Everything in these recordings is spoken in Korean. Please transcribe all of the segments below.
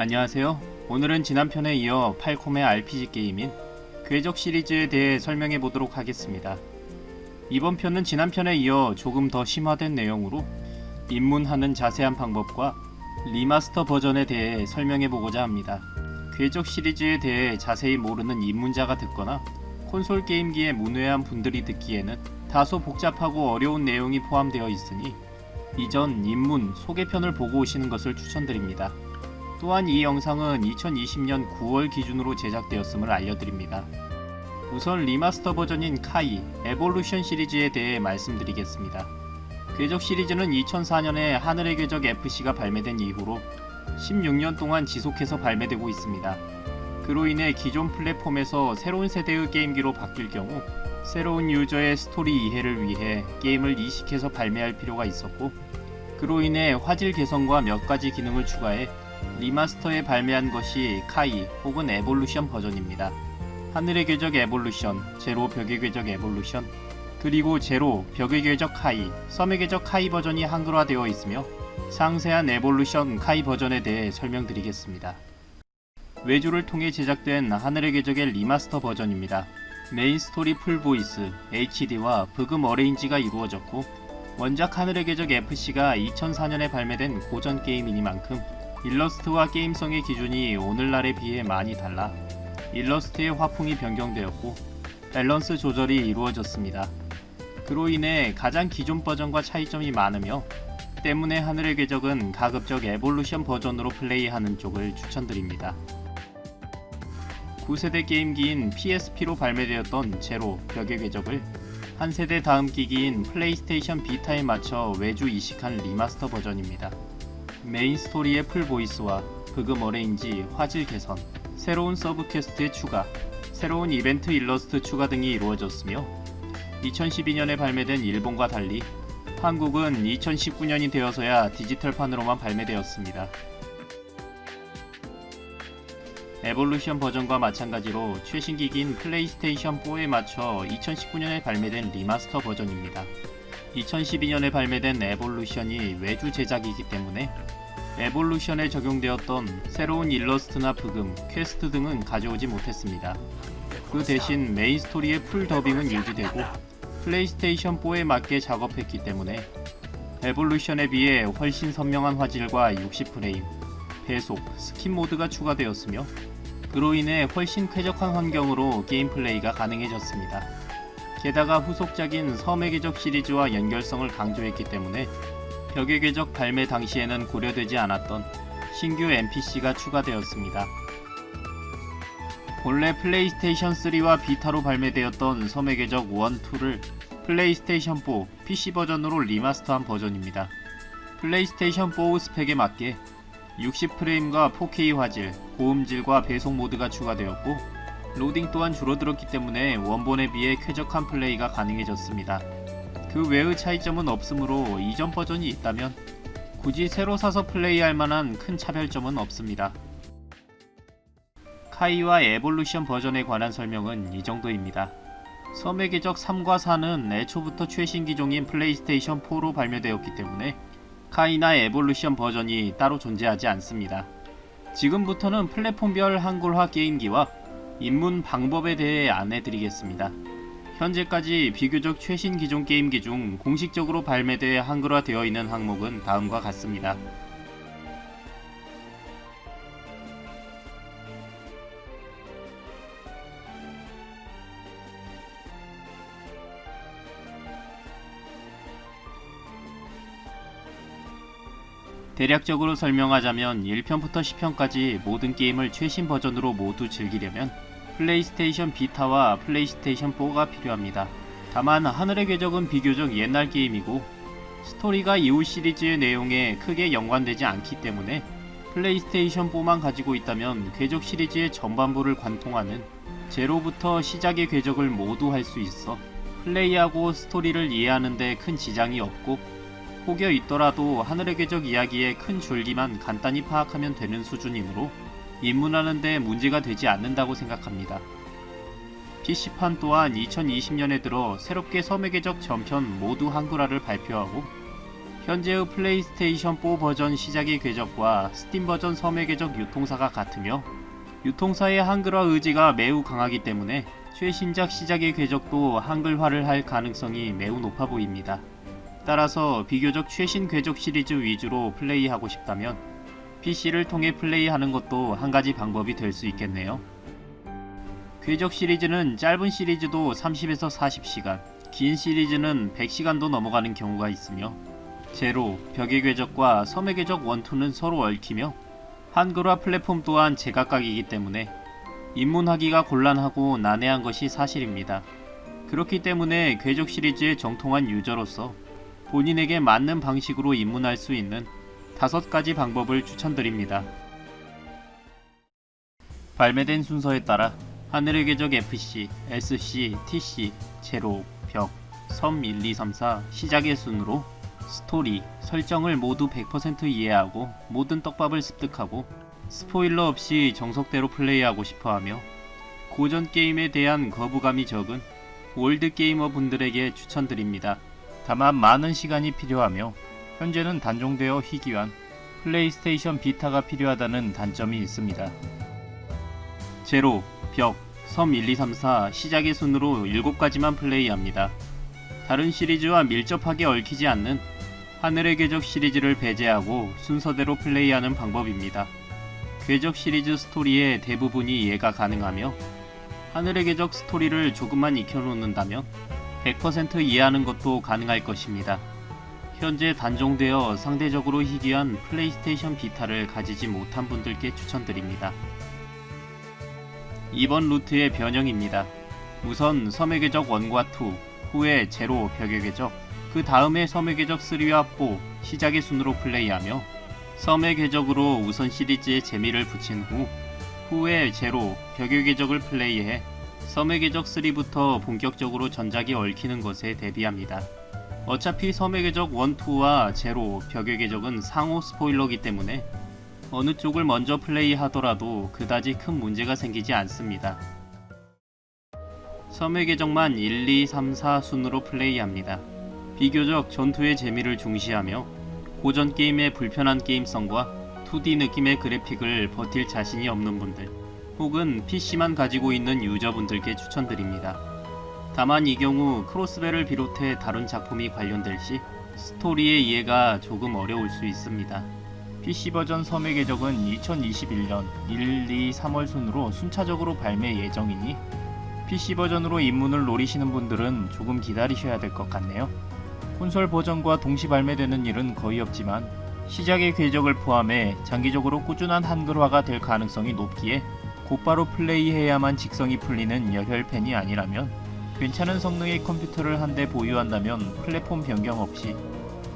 안녕하세요. 오늘은 지난 편에 이어 팔콤의 RPG 게임인 궤적 시리즈에 대해 설명해 보도록 하겠습니다. 이번 편은 지난 편에 이어 조금 더 심화된 내용으로 입문하는 자세한 방법과 리마스터 버전에 대해 설명해 보고자 합니다. 궤적 시리즈에 대해 자세히 모르는 입문자가 듣거나 콘솔 게임기에 문외한 분들이 듣기에는 다소 복잡하고 어려운 내용이 포함되어 있으니 이전 입문 소개편을 보고 오시는 것을 추천드립니다. 또한 이 영상은 2020년 9월 기준으로 제작되었음을 알려드립니다. 우선 리마스터 버전인 카이 에볼루션 시리즈에 대해 말씀드리겠습니다. 궤적 시리즈는 2004년에 하늘의 궤적 FC가 발매된 이후로 16년 동안 지속해서 발매되고 있습니다. 그로 인해 기존 플랫폼에서 새로운 세대의 게임기로 바뀔 경우 새로운 유저의 스토리 이해를 위해 게임을 이식해서 발매할 필요가 있었고 그로 인해 화질 개선과 몇 가지 기능을 추가해 리마스터에 발매한 것이 카이 혹은 에볼루션 버전입니다. 하늘의 궤적 에볼루션, 제로 벽의 궤적 에볼루션, 그리고 제로 벽의 궤적 카이, 섬의 궤적 카이 버전이 한글화되어 있으며 상세한 에볼루션 카이 버전에 대해 설명드리겠습니다. 외주를 통해 제작된 하늘의 궤적의 리마스터 버전입니다. 메인 스토리 풀 보이스, HD와 브금 어레인지가 이루어졌고 원작 하늘의 궤적 FC가 2004년에 발매된 고전 게임이니만큼 일러스트와 게임성의 기준이 오늘날에 비해 많이 달라 일러스트의 화풍이 변경되었고 밸런스 조절이 이루어졌습니다. 그로 인해 가장 기존 버전과 차이점이 많으며 때문에 하늘의 궤적은 가급적 에볼루션 버전으로 플레이하는 쪽을 추천드립니다. 9세대 게임기인 PSP로 발매되었던 제로 벽의 궤적을 한 세대 다음 기기인 플레이스테이션 비타에 맞춰 외주 이식한 리마스터 버전입니다. 메인 스토리의 풀 보이스와 브금 어레인지, 화질 개선, 새로운 서브 퀘스트의 추가, 새로운 이벤트 일러스트 추가 등이 이루어졌으며 2012년에 발매된 일본과 달리 한국은 2019년이 되어서야 디지털판으로만 발매되었습니다. 에볼루션 버전과 마찬가지로 최신 기기인 플레이스테이션 4에 맞춰 2019년에 발매된 리마스터 버전입니다. 2012년에 발매된 에볼루션이 외주 제작이기 때문에 에볼루션에 적용되었던 새로운 일러스트나 브금, 퀘스트 등은 가져오지 못했습니다. 그 대신 메인 스토리의 풀 더빙은 유지되고 플레이스테이션 4에 맞게 작업했기 때문에 에볼루션에 비해 훨씬 선명한 화질과 60프레임, 배속, 스킨 모드가 추가되었으며 그로 인해 훨씬 쾌적한 환경으로 게임 플레이가 가능해졌습니다. 게다가 후속작인 섬의 궤적 시리즈와 연결성을 강조했기 때문에 벽의 궤적 발매 당시에는 고려되지 않았던 신규 NPC가 추가되었습니다. 본래 플레이스테이션 3와 비타로 발매되었던 섬의 궤적 1, 2를 플레이스테이션 4 PC 버전으로 리마스터한 버전입니다. 플레이스테이션 4 스펙에 맞게 60프레임과 4K 화질, 고음질과 배속 모드가 추가되었고 로딩 또한 줄어들었기 때문에 원본에 비해 쾌적한 플레이가 가능해졌습니다. 그 외의 차이점은 없으므로 이전 버전이 있다면 굳이 새로 사서 플레이할 만한 큰 차별점은 없습니다. 카이와 에볼루션 버전에 관한 설명은 이 정도입니다. 섬의 궤적 3과 4는 애초부터 최신 기종인 플레이스테이션 4로 발매되었기 때문에 카이나 에볼루션 버전이 따로 존재하지 않습니다. 지금부터는 플랫폼별 한글화 게임기와 입문 방법에 대해 안내드리겠습니다. 현재까지 비교적 최신 기종 게임기 중 공식적으로 발매돼 한글화 되어 있는 항목은 다음과 같습니다. 대략적으로 설명하자면 1편부터 10편까지 모든 게임을 최신 버전으로 모두 즐기려면 플레이스테이션 비타와 플레이스테이션 4가 필요합니다. 다만 하늘의 궤적은 비교적 옛날 게임이고 스토리가 이후 시리즈의 내용에 크게 연관되지 않기 때문에 플레이스테이션 4만 가지고 있다면 궤적 시리즈의 전반부를 관통하는 제로부터 시작의 궤적을 모두 할 수 있어 플레이하고 스토리를 이해하는데 큰 지장이 없고 혹여 있더라도 하늘의 궤적 이야기의 큰 줄기만 간단히 파악하면 되는 수준이므로 입문하는 데 문제가 되지 않는다고 생각합니다. PC판 또한 2020년에 들어 새롭게 섬의 궤적 전편 모두 한글화를 발표하고 현재의 플레이스테이션 4 버전 시작의 궤적과 스팀 버전 섬의 궤적 유통사가 같으며 유통사의 한글화 의지가 매우 강하기 때문에 최신작 시작의 궤적도 한글화를 할 가능성이 매우 높아 보입니다. 따라서 비교적 최신 궤적 시리즈 위주로 플레이하고 싶다면 PC를 통해 플레이하는 것도 한 가지 방법이 될 수 있겠네요. 궤적 시리즈는 짧은 시리즈도 30에서 40시간, 긴 시리즈는 100시간도 넘어가는 경우가 있으며 제로, 벽의 궤적과 섬의 궤적 1, 2는 서로 얽히며 한글화 플랫폼 또한 제각각이기 때문에 입문하기가 곤란하고 난해한 것이 사실입니다. 그렇기 때문에 궤적 시리즈의 정통한 유저로서 본인에게 맞는 방식으로 입문할 수 있는 다섯 가지 방법을 추천드립니다. 발매된 순서에 따라 하늘의 궤적 FC, SC, TC, 제로, 벽, 섬 1, 2, 3, 4 시작의 순으로 스토리, 설정을 모두 100% 이해하고 모든 떡밥을 습득하고 스포일러 없이 정석대로 플레이하고 싶어 하며 고전 게임에 대한 거부감이 적은 올드 게이머 분들에게 추천드립니다. 다만 많은 시간이 필요하며 현재는 단종되어 희귀한 플레이스테이션 비타가 필요하다는 단점이 있습니다. 제로, 벽, 섬 1, 2, 3, 4 시작의 순으로 7가지만 플레이합니다. 다른 시리즈와 밀접하게 얽히지 않는 하늘의 궤적 시리즈를 배제하고 순서대로 플레이하는 방법입니다. 궤적 시리즈 스토리의 대부분이 이해가 가능하며 하늘의 궤적 스토리를 조금만 익혀놓는다면 100% 이해하는 것도 가능할 것입니다. 현재 단종되어 상대적으로 희귀한 플레이스테이션 비타를 가지지 못한 분들께 추천드립니다. 이번 루트의 변형입니다. 우선 섬의 궤적 1과 2, 후에 제로 벽의 궤적, 그 다음에 섬의 궤적 3와 4 시작의 순으로 플레이하며 섬의 궤적으로 우선 시리즈에 재미를 붙인 후 후에 제로 벽의 궤적을 플레이해 섬의 궤적 3부터 본격적으로 전작이 얽히는 것에 대비합니다. 어차피 섬의 궤적 1, 2와 제로 벽의 궤적은 상호 스포일러기 때문에 어느 쪽을 먼저 플레이하더라도 그다지 큰 문제가 생기지 않습니다. 섬의 궤적만 1, 2, 3, 4 순으로 플레이합니다. 비교적 전투의 재미를 중시하며 고전 게임의 불편한 게임성과 2D 느낌의 그래픽을 버틸 자신이 없는 분들 혹은 PC만 가지고 있는 유저분들께 추천드립니다. 다만 이 경우 크로스벨을 비롯해 다른 작품이 관련될 시 스토리의 이해가 조금 어려울 수 있습니다. PC 버전 섬의 궤적은 2021년 1, 2, 3월 순으로 순차적으로 발매 예정이니 PC 버전으로 입문을 노리시는 분들은 조금 기다리셔야 될 것 같네요. 콘솔 버전과 동시 발매되는 일은 거의 없지만 시작의 궤적을 포함해 장기적으로 꾸준한 한글화가 될 가능성이 높기에 곧바로 플레이해야만 직성이 풀리는 열혈팬이 아니라면 괜찮은 성능의 컴퓨터를 한 대 보유한다면 플랫폼 변경 없이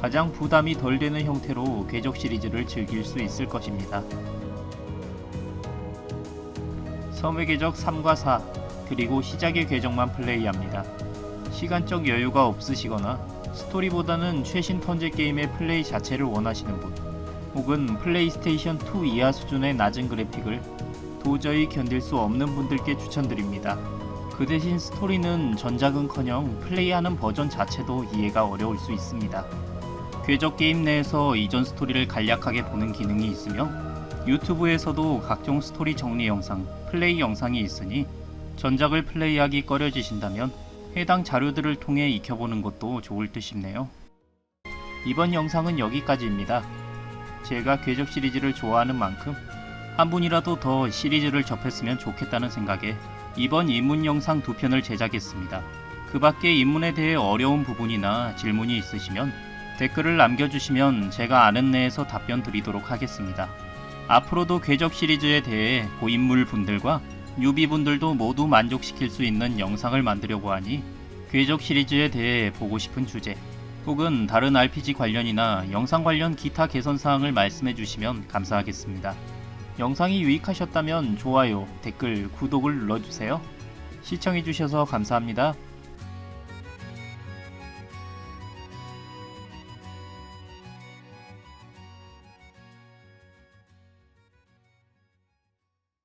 가장 부담이 덜 되는 형태로 궤적 시리즈를 즐길 수 있을 것입니다. 섬의 궤적 3과 4 그리고 시작의 궤적만 플레이합니다. 시간적 여유가 없으시거나 스토리보다는 최신 턴제 게임의 플레이 자체를 원하시는 분 혹은 플레이스테이션 2 이하 수준의 낮은 그래픽을 도저히 견딜 수 없는 분들께 추천드립니다. 그 대신 스토리는 전작은커녕 플레이하는 버전 자체도 이해가 어려울 수 있습니다. 궤적 게임 내에서 이전 스토리를 간략하게 보는 기능이 있으며 유튜브에서도 각종 스토리 정리 영상, 플레이 영상이 있으니 전작을 플레이하기 꺼려지신다면 해당 자료들을 통해 익혀보는 것도 좋을 듯 싶네요. 이번 영상은 여기까지입니다. 제가 궤적 시리즈를 좋아하는 만큼 한 분이라도 더 시리즈를 접했으면 좋겠다는 생각에 이번 입문 영상 두 편을 제작했습니다. 그 밖에 입문에 대해 어려운 부분이나 질문이 있으시면 댓글을 남겨주시면 제가 아는 내에서 답변 드리도록 하겠습니다. 앞으로도 궤적 시리즈에 대해 고인물 분들과 뉴비 분들도 모두 만족시킬 수 있는 영상을 만들려고 하니 궤적 시리즈에 대해 보고 싶은 주제 혹은 다른 RPG 관련이나 영상 관련 기타 개선 사항을 말씀해 주시면 감사하겠습니다. 영상이 유익하셨다면 좋아요, 댓글, 구독을 눌러주세요. 시청해주셔서 감사합니다.